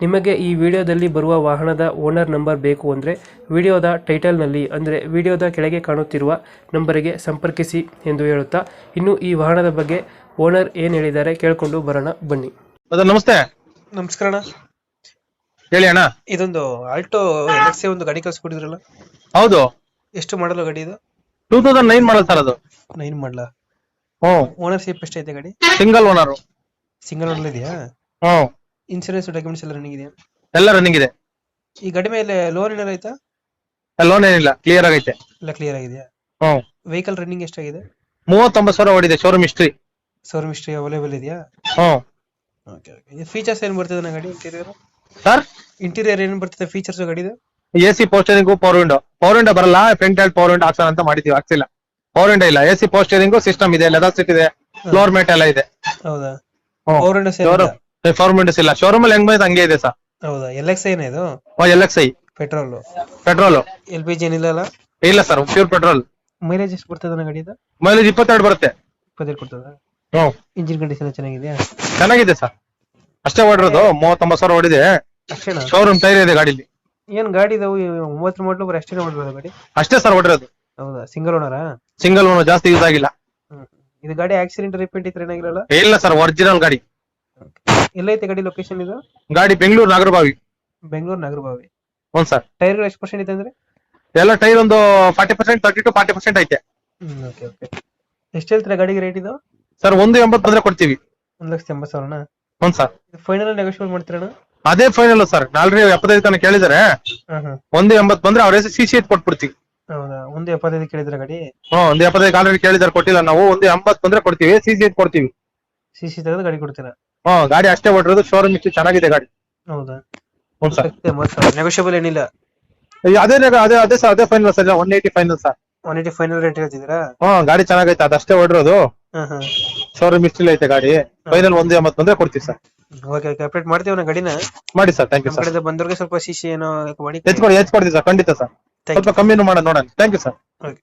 ನಿಮಗೆ ಈ ವಿಡಿಯೋದಲ್ಲಿ ಬರುವ ವಾಹನದ ಓನರ್ ನಂಬರ್ ಬೇಕು ಅಂದರೆ ವಿಡಿಯೋದ ಟೈಟಲ್ನಲ್ಲಿ ಅಂದರೆ ವಿಡಿಯೋದ ಕೆಳಗೆ ಕಾಣುತ್ತಿರುವ ನಂಬರಿಗೆ ಸಂಪರ್ಕಿಸಿ ಎಂದು ಹೇಳುತ್ತಾ ಇನ್ನು ಈ ವಾಹನದ ಬಗ್ಗೆ ಓನರ್ ಏನು ಹೇಳಿದ್ದಾರೆ ಕೇಳಿಕೊಂಡು ಬರೋಣ ಬನ್ನಿ. ಅದು ನಮಸ್ತೆ. ನಮಸ್ಕಾರ ಅಣ್ಣ. ಹೇಳಿ ಅಣ್ಣ. ಇದೊಂದು ಆಲ್ಟೋ ಎಕ್ಸೆ ಒಂದು ಗಾಡಿ ಕಳಿಸ್ಕೊಟ್ಟಿದ್ರಲ್ಲ ಹೌದು. ಎಷ್ಟು ಮಾಡಲು ಗಾಡಿ ಇದು? Two thousand nine model sir ಅದು. Nine model. ಹ್ಮ್. ಓನರ್ಶಿಪ್ ಎಷ್ಟೈತೆ ಗಾಡಿ? ಸಿಂಗಲ್ ಓನರ್ ಸಿಂಗಲ್ ಓನರ್ ಇದೆಯಾ ಇನ್ಸೂರೆನ್ಸ್ ಡಾಕ್ಯುಮೆಂಟ್ಸ್ ಎಲ್ಲ ರನ್ನಿಂಗ್ ಇದೆಯಾ? ಎಲ್ಲ ರನ್ನಿಂಗ್ ಇದೆ. ಈ ಗಾಡಿ ಮೇಲೆ ಲೋನ್ ಏನಾರ ಆಯ್ತಾ? ಲೋನ್ ಏನಿಲ್ಲ ಕ್ಲಿಯರ್ ಆಗೈತೆ. ಎಲ್ಲ ಕ್ಲಿಯರ್ ಆಗಿದೆಯಾ? ಹ್ಮ್ ವೆಹಿಕಲ್ ರನ್ನಿಂಗ್ ಎಷ್ಟಾಗಿದೆ? ಮೂವತ್ತೊಂಬತ್ತು ಸಾವಿರ ಓಡಿದೆ showroom history showroom history available ಇದೆಯಾ? ಹ್ಮ್ ಓಕೆ ಓಕೆ ಫೀಚರ್ಸ್ ಏನು ಬರ್ತದೆ ನಾ ಗಾಡಿ ಇಂಟೀರಿಯರ್ ಸರ್ ಇಂಟೀರಿಯರ್ ಏನು ಬರ್ತದೆ ಫೀಚರ್ಸ್ ಗಾಡಿದು? A C power steering power window power window ಬರಲ್ಲ ಫ್ರಂಟ್ ಹ್ಯಾಂಡ್ ಪವರ್ ವಿಂಡೋ ಹಾಕ್ಸೋಣ ಅಂತ ಮಾಡಿದೀವಿ ಹಾಕ್ಸಿಲ್ಲ. ಪವರ್ ವಿಂಡೋ ಇಲ್ಲ. A C power steering system ಇದೆ ಲೆದರ್ ಸೀಟ್ ಇದೆ ಫ್ಲೋರ್ ಮ್ಯಾಟ್ ಎಲ್ಲ ಇದೆ. ಹೌದಾ? ಪವರ್ ವಿಂಡೋಸ್ ಫೋರ್ ವಿಂಡೋಸ್ ಇಲ್ಲ. ಶೋರೂಮ್ ಅಲ್ಲಿ ಹೆಂಗ್ ಬಂದಿದೆ ಹಂಗೆ ಇದೆ ಸರ್ ಹೌದಾ? ಎಲ್ ಎಕ್ಸ್ ಏನ ಇದು? L X I petrol petrol L P G ಏನಿಲ್ಲ ಇಲ್ಲ ಸರ್ ಪ್ಯೂರ್ ಪೆಟ್ರೋಲ್ ಮೈಲೇಜ್ ಎಷ್ಟು ಬರ್ತದೆ ನನ್ನ ಗಾಡಿದು? ಮೈಲೇಜ್ ಇಪ್ಪತ್ತೆರಡು ಬರುತ್ತೆ. ಇಪ್ಪತ್ತೆರಡು ಕೊಡ್ತದ? ಹ್ಞೂ. ಇಂಜಿನ್ ಕಂಡೀಷನ್ ಚೆನ್ನಾಗಿದೆಯಾ? ಚೆನ್ನಾಗಿದೆ ಸರ್ ಅಷ್ಟೇ ಓಡಿರೋದು ಮೂವತ್ತೊಂಬತ್ತು ಸಾವಿರ ಹೊಡಿದೆ ಅಷ್ಟೇನಾ? ಶೋರೂಮ್ ಟೈರ್ ಇದೆ ಗಾಡಿಲಿ. ಏನ್ ಗಾಡಿ ಇದಾವು? ಒಂಬತ್ತು ಮಾಡಲು ಬರೀ ಅಷ್ಟೇ ಮಾಡ್ಬೋದು ಗಾಡಿ? ಅಷ್ಟೇ ಸರ್ ಹೊಡಿರೋದು ಹೌದಾ? ಸಿಂಗಲ್ ಓನರಾ ಸಿಂಗಲ್ ಓನರ್ ಜಾಸ್ತಿ ಯೂಸ್ ಆಗಿಲ್ಲ. ಇದು ಗಾಡಿ ಆಕ್ಸಿಡೆಂಟ್ ರಿಪೇಂಟ್ ಇದ್ರೆ ಏನಾಗಿರಲ್ಲ ಇಲ್ಲ ಸರ್ ಒರಿಜಿನಲ್ ಗಾಡಿ. ಎಲ್ಲೈತೆ ಗಾಡಿ ಲೊಕೇಶನ್ ಇದು? ಗಾಡಿ ಬೆಂಗಳೂರು ನಾಗರಬಾವಿ. ಬೆಂಗಳೂರು ನಾಗರಬಾವಿ. ಹ್ಞೂ ಸರ್. ಟೈರ್ ಎಷ್ಟು ಪರ್ಸೆಂಟ್ ಇದೆ ಅಂದ್ರೆ? ಎಲ್ಲ ಟೈರ್ ಒಂದು forty percent thirty two forty percent ಐತೆ. ಓಕೆ ಓಕೆ ಎಷ್ಟು ಹೇಳ್ತೀರಾ ಗಾಡಿಗೆ ರೇಟ್ ಇದು? ಸರ್ ಒಂದು ಎಂಬತ್ತು ಬಂದ್ರೆ ಕೊಡ್ತೀವಿ. ಒಂದು ಲಕ್ಷ ಎಂಬತ್ತು ಸಾವಿರನ? ಹ್ಞೂ ಸರ್. ಫೈನಲ್ ನೆಗೋಷಿಯೇಟ್ ಮಾಡ್ತೀರಣ್ಣ ಅದೇ ಫೈನಲ್ ಸರ್. ಆಲ್ರೆಡಿ ಎಪ್ಪತ್ತೈದು ತನಕ ಕೇಳಿದಾರೆ. ಹಾ ಹಾ ಒಂದು ಎಂಬತ್ತು ಬಂದ್ರೆ ಅವ್ರ ಸಿ ಸಿ ಕೊಟ್ಬಿಡ್ತೀವಿ. ಹೌದಾ? ಒಂದು ಎಪ್ಪತ್ತೈದು ಕೇಳಿದ್ರೆ ಗಾಡಿ? ಹ್ಞೂ ಒಂದು ಎಪ್ಪತ್ತೈದು ಆಲ್ರೆಡಿ ಕೇಳಿದಾರೆ ಕೊಟ್ಟಿಲ್ಲ ನಾವು. ಒಂದು ಎಂಬತ್ತು ಬಂದ್ರೆ ಕೊಡ್ತೀವಿ. ಸಿ ಸಿ ಕೊಡ್ತೀವಿ. ಸಿ ಸಿ ತೆಗೆದು ಗಾಡಿ ಕೊಡ್ತೀರಾ? ಹ್ಮ್ ಗಾಡಿ ಅಷ್ಟೇ ಹೊಡಿರೋದು ಶೋರೂಮ್ ಇಷ್ಟು ಚೆನ್ನಾಗಿದೆ ಗಾಡಿ. ಹೌದಾ? ಹ್ಞೂ ಸರ್. ನೆಗೋಷಿಯಬಲ್ ಏನಿಲ್ಲ. ಅದೇ ಅದೇ ಅದೇ ಸರ್ ಅದೇ final sir one eighty final sir one eighty final rate ಹೇಳ್ತಿದ್ದೀರಾ? ಹಾ ಗಾಡಿ ಚೆನ್ನಾಗೈತೆ ಅದಷ್ಟೇ ಹೊಡಿರೋದು ಹಾ ಹಾ. ಶೋರೂಮ್ ಇಷ್ಟಿಲ್ಲ ಐತೆ ಗಾಡಿ. ಫೈನಲ್ ಒಂದು ಎಂಬತ್ತು ಬಂದ್ರೆ ಕೊಡ್ತೀವಿ ಸರ್ ಓಕೆ ಓಕೆ ಅಪ್ಡೇಟ್ ಮಾಡ್ತೀವಿ ನಾ ಗಡಿನ? ಮಾಡಿ ಸರ್ ಥ್ಯಾಂಕ್ ಯು ನಮ್ಮ ಸರ್ ಕಡೆಯಿಂದ ಬಂದವ್ರಿಗೆ ಸ್ವಲ್ಪ ಸಿ ಏನೋ ಮಾಡಿ ಹೆಚ್ಚು ಕೊಡಿ ಹೆಚ್ಚು ಕೊಡ್ತೀವಿ ಸರ್ ಖಂಡಿತ ಸರ್ Thank ಸ್ವಲ್ಪ ಕಮ್ಮಿನೂ ಮಾಡೋಣ ನೋಡೋಣ. Thank you sir okay